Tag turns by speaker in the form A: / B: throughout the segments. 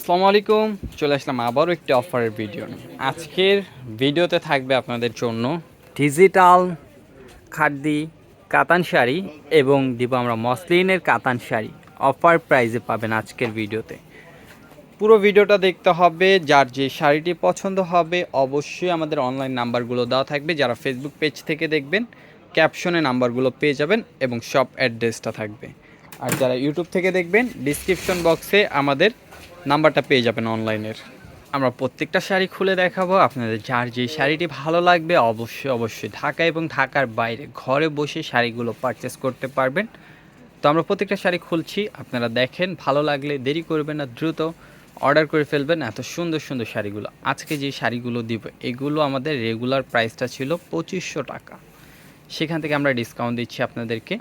A: আসসালামু আলাইকুম, চলে আসলাম আবারও একটি অফারের ভিডিও আজকের ভিডিওতে থাকবে আপনাদের জন্য ডিজিটাল খাদ্যি কাতান শাড়ি এবং দিব আমরা মসলিনের কাতান শাড়ি। অফার প্রাইজে পাবেন আজকের ভিডিওতে। পুরো ভিডিওটা দেখতে হবে, যার যে শাড়িটি পছন্দ হবে অবশ্যই আমাদের অনলাইন নাম্বারগুলো দেওয়া থাকবে। যারা ফেসবুক পেজ থেকে দেখবেন ক্যাপশনে নাম্বারগুলো পেয়ে যাবেন এবং শপ অ্যাড্রেসটা থাকবে। আর যারা ইউটিউব থেকে দেখবেন ডিসক্রিপশন বক্সে আমাদের নাম্বারটা পেয়ে যাবেন অনলাইনের। আমরা প্রত্যেকটা শাড়ি খুলে দেখাবো, আপনাদের যার যে শাড়িটি ভালো লাগবে অবশ্যই অবশ্যই ঢাকা এবং ঢাকার বাইরে ঘরে বসে শাড়িগুলো পারচেস করতে পারবেন। তো আমরা প্রত্যেকটা শাড়ি খুলছি, আপনারা দেখেন, ভালো লাগলে দেরি করবেন না, দ্রুত অর্ডার করে ফেলবেন এত সুন্দর সুন্দর শাড়িগুলো। আজকে যে শাড়িগুলো দিব, এগুলো আমাদের রেগুলার প্রাইসটা ছিল পঁচিশশো টাকা। সেখান থেকে আমরা ডিসকাউন্ট দিচ্ছি আপনাদেরকে।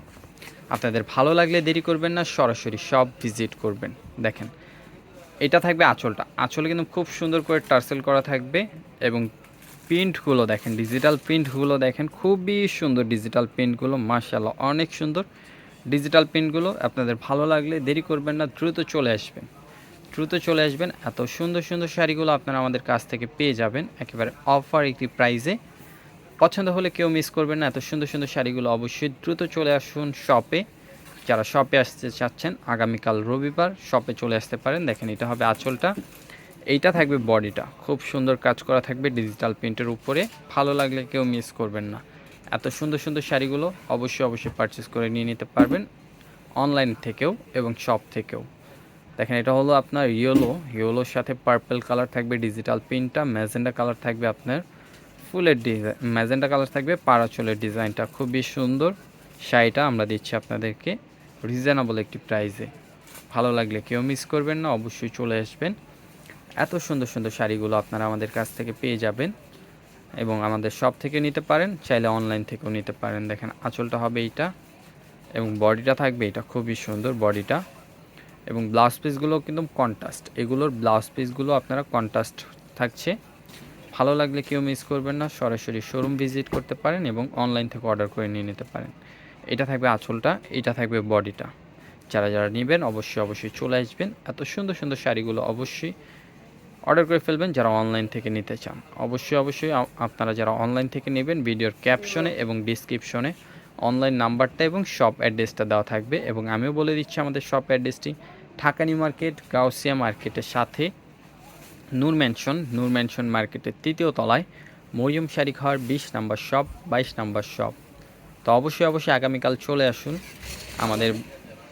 A: আপনাদের ভালো লাগলে দেরি করবেন না, সরাসরি সব ভিজিট করবেন। দেখেন এটা থাকবে আঁচলটা। আঁচলে কিন্তু খুব সুন্দর করে টার্সেল করা থাকবে এবং প্রিন্টগুলো দেখেন ডিজিটাল প্রিন্টগুলো দেখেন, খুবই সুন্দর ডিজিটাল প্রিন্টগুলো মার্শাল্লাহ অনেক সুন্দর ডিজিটাল প্রিন্টগুলো আপনাদের ভালো লাগলে দেরি করবেন না, দ্রুত চলে আসবেন। দ্রুত চলে আসবেন, এত সুন্দর সুন্দর শাড়িগুলো আপনারা আমাদের কাছ থেকে পেয়ে যাবেন একেবারে অফার একটি প্রাইজে পছন্দ হলে কেউ মিস করবেন না, এত সুন্দর সুন্দর শাড়িগুলো অবশ্যই দ্রুত চলে আসুন শপে যারা শপে আসতে চাচ্ছেন, আগামীকাল রবিবার শপে চলে আসতে পারেন। দেখেন, এটা হবে আঁচলটা। এইটা থাকবে বডিটা। খুব সুন্দর কাজ করা থাকবে ডিজিটাল প্রিন্টের উপরে। ভালো লাগলে কেউ মিস করবেন না। এত সুন্দর সুন্দর শাড়িগুলো অবশ্যই অবশ্যই পারচেস করে নিয়ে নিতে পারবেন অনলাইন থেকেও এবং শপ থেকেও। দেখেন, এটা হলো আপনার ইয়েলো ইয়েলোর সাথে পার্পল কালার থাকবে ডিজিটাল প্রিন্টটা ম্যাজেন্ডা কালার থাকবে আপনার ফুলের ডিজাইন ম্যাজেন্ডা কালার থাকবে পাড়াচলের ডিজাইনটা খুবই সুন্দর শাড়িটা আমরা দিচ্ছি আপনাদেরকে। রিজনেবল একটি প্রাইসে। ভালো লাগলে কেউ মিস করবেন না, অবশ্যই চলে আসবেন। এত সুন্দর সুন্দর শাড়িগুলো আপনারা আমাদের কাছ থেকে পেয়ে যাবেন এবং আমাদের শপ থেকে নিতে পারেন, চাইলে অনলাইন থেকেও নিতে পারেন। দেখেন, আঁচলটা হবে এইটা এবং বডিটা থাকবে এটা, খুবই সুন্দর বডিটা এবং ব্লাউজ পিসগুলো কিন্তু কন্ট্রাস্ট এগুলোর ব্লাউজ পিসগুলো আপনারা কন্ট্রাস্ট থাকছে। ভালো লাগলে কেউ মিস করবেন না, সরাসরি শোরুম ভিজিট করতে পারেন এবং অনলাইন থেকে অর্ডার করে নিয়ে নিতে পারেন। এটা থাকবে আঁচলটা, এটা থাকবে বডিটা। যারা যারা নেবেন অবশ্যই অবশ্যই চলে আসবেন। এত সুন্দর সুন্দর শাড়িগুলো অবশ্যই অর্ডার করে ফেলবেন যারা অনলাইন থেকে নিতে চান। অবশ্যই অবশ্যই আপনারা যারা অনলাইন থেকে নেবেন, ভিডিওর ক্যাপশনে এবং ডিসক্রিপশনে অনলাইন নাম্বারটা এবং শপ অ্যাড্রেসটা দেওয়া থাকবে এবং আমিও বলে দিচ্ছি আমাদের শপ অ্যাড্রেসটি। ঢাকা নিউ মার্কেট, গাউসিয়া মার্কেটের সাথে নূর ম্যানশন নূর ম্যানশন মার্কেটের তৃতীয় তলায় মরিয়ম শাড়ি ঘর, বিশ নাম্বার শপ, বাইশ নাম্বার শপ। তো অবশ্যই অবশ্যই আগামীকাল চলে আসুন। আমাদের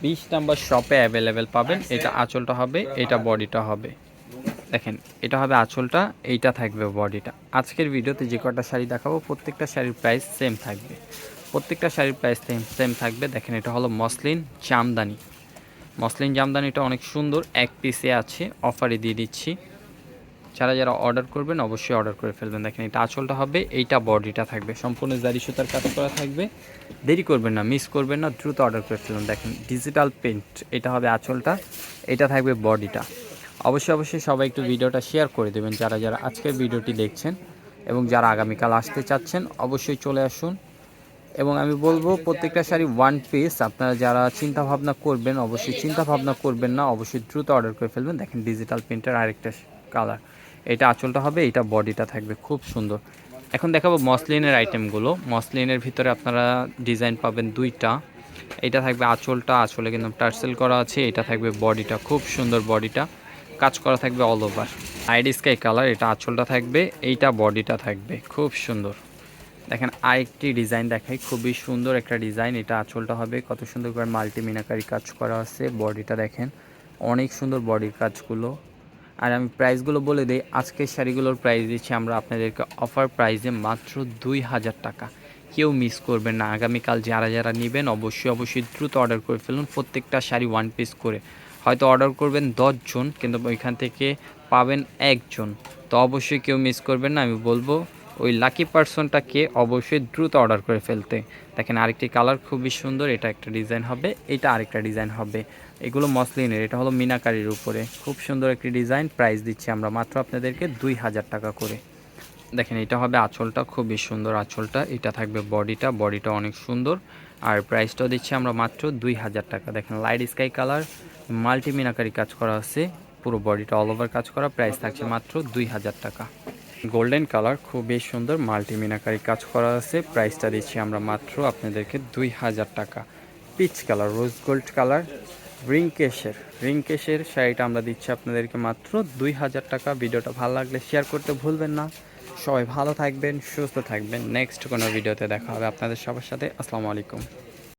A: বিশ নাম্বার শপে অ্যাভেলেবেল পাবেন। এটা আঁচলটা হবে, এটা বডিটা হবে। দেখেন, এটা হবে আঁচলটা, এইটা থাকবে বডিটা। আজকের ভিডিওতে যে কটা শাড়ি দেখাবো, প্রত্যেকটা শাড়ির প্রাইস সেম থাকবে। প্রত্যেকটা শাড়ির প্রাইস সেম সেম থাকবে। দেখেন, এটা হলো মসলিন জামদানি। মসলিন জামদানিটা অনেক সুন্দর, এক পিসে আছে অফারে দিয়ে দিচ্ছি। যারা যারা অর্ডার করবেন অবশ্যই অর্ডার করে ফেলবেন। দেখেন, এটা আঁচলটা হবে, এইটা বডিটা থাকবে। সম্পূর্ণ জারি সুতার কাজ করা থাকবে। দেরি করবেন না, মিস করবেন না, দ্রুত অর্ডার করে ফেলুন। দেখেন ডিজিটাল প্রিন্ট এটা হবে আঁচলটা, এটা থাকবে বডিটা। অবশ্যই অবশ্যই সবাই একটু ভিডিওটা শেয়ার করে দেবেন, যারা যারা আজকের ভিডিওটি দেখছেন এবং যারা আগামীকাল আসতে চাচ্ছেন, অবশ্যই চলে আসুন। এবং আমি বলব, প্রত্যেকটা শাড়ি ওয়ান পিস আপনারা যারা চিন্তা ভাবনা করবেন, অবশ্যই চিন্তা ভাবনা করবেন না, অবশ্যই দ্রুত অর্ডার করে ফেলবেন। দেখেন ডিজিটাল প্রিন্টের আরেকটা কালার এটা আঁচলটা হবে, এটা বডিটা থাকবে, খুব সুন্দর। এখন দেখাবো মসলিনের আইটেমগুলো মসলিনের ভিতরে আপনারা ডিজাইন পাবেন দুইটা। এটা থাকবে আঁচলটা, আঁচলে কিন্তু টার্সেল করা আছে, এটা থাকবে বডিটা, খুব সুন্দর বডিটা। কাজ করা থাকবে অল ওভার আইডি স্কাই কালার এটা আঁচলটা থাকবে, এইটা বডিটা থাকবে, খুব সুন্দর। দেখেন আরেকটি ডিজাইন দেখাই, খুবই সুন্দর একটা ডিজাইন এটা আঁচলটা হবে। কত সুন্দর করে মাল্টি মিনাকারি কাজ করা আছে, বডিটা দেখেন। অনেক সুন্দর বডির কাজগুলো। আর আমি প্রাইসগুলো বলে দিই, আজকের শাড়িগুলোর প্রাইস দিচ্ছি আমরা আপনাদেরকে অফার প্রাইসে মাত্র দুই হাজার টাকা। কেউ মিস করবেন না, আগামীকাল যারা যারা নেবেন অবশ্যই অবশ্যই দ্রুত অর্ডার করে ফেলুন প্রত্যেকটা শাড়ি ওয়ান পিস করে। হয়তো অর্ডার করবেন দশজন কিন্তু ওইখান থেকে পাবেন একজন। তো অবশ্যই কেউ মিস করবেন না, আমি বলব ওই লাকি পার্সনটাকে অবশ্যই দ্রুত অর্ডার করে ফেলতে। দেখেন আরেকটি কালার খুবই সুন্দর, এটা একটা ডিজাইন হবে, এটা আরেকটা ডিজাইন হবে। এগুলো মসলিনের, এটা হলো মিনাকারির উপরে। খুব সুন্দর একটি ডিজাইন প্রাইস দিচ্ছি আমরা মাত্র আপনাদেরকে দুই হাজার টাকা করে। দেখেন এটা হবে আঁচলটা, খুবই সুন্দর আঁচলটা, এটা থাকবে বডিটা বডিটা অনেক সুন্দর। আর প্রাইসটাও দিচ্ছি আমরা মাত্র দুই হাজার টাকা। দেখেন light sky colour multi meenakari কাজ করা আছে, পুরো বডিটা অল ওভার কাজ করা প্রাইস থাকছে মাত্র দুই হাজার টাকা। গোল্ডেন কালার খুবই সুন্দর মাল্টি মিনাকারি কাজ করা আছে। প্রাইসটা দিচ্ছি আমরা মাত্র আপনাদেরকে দুই হাজার টাকা। Peach colour rose gold colour রিংকেশের রিংকেশের শাড়িটা আমরা দিচ্ছি আপনাদেরকে মাত্র দুই হাজার টাকা। ভিডিওটা ভালো লাগলে শেয়ার করতে ভুলবেন না। সবাই ভালো থাকবেন, সুস্থ থাকবেন। নেক্সট কোনো ভিডিওতে দেখা হবে আপনাদের সবার সাথে। আসসালামু আলাইকুম।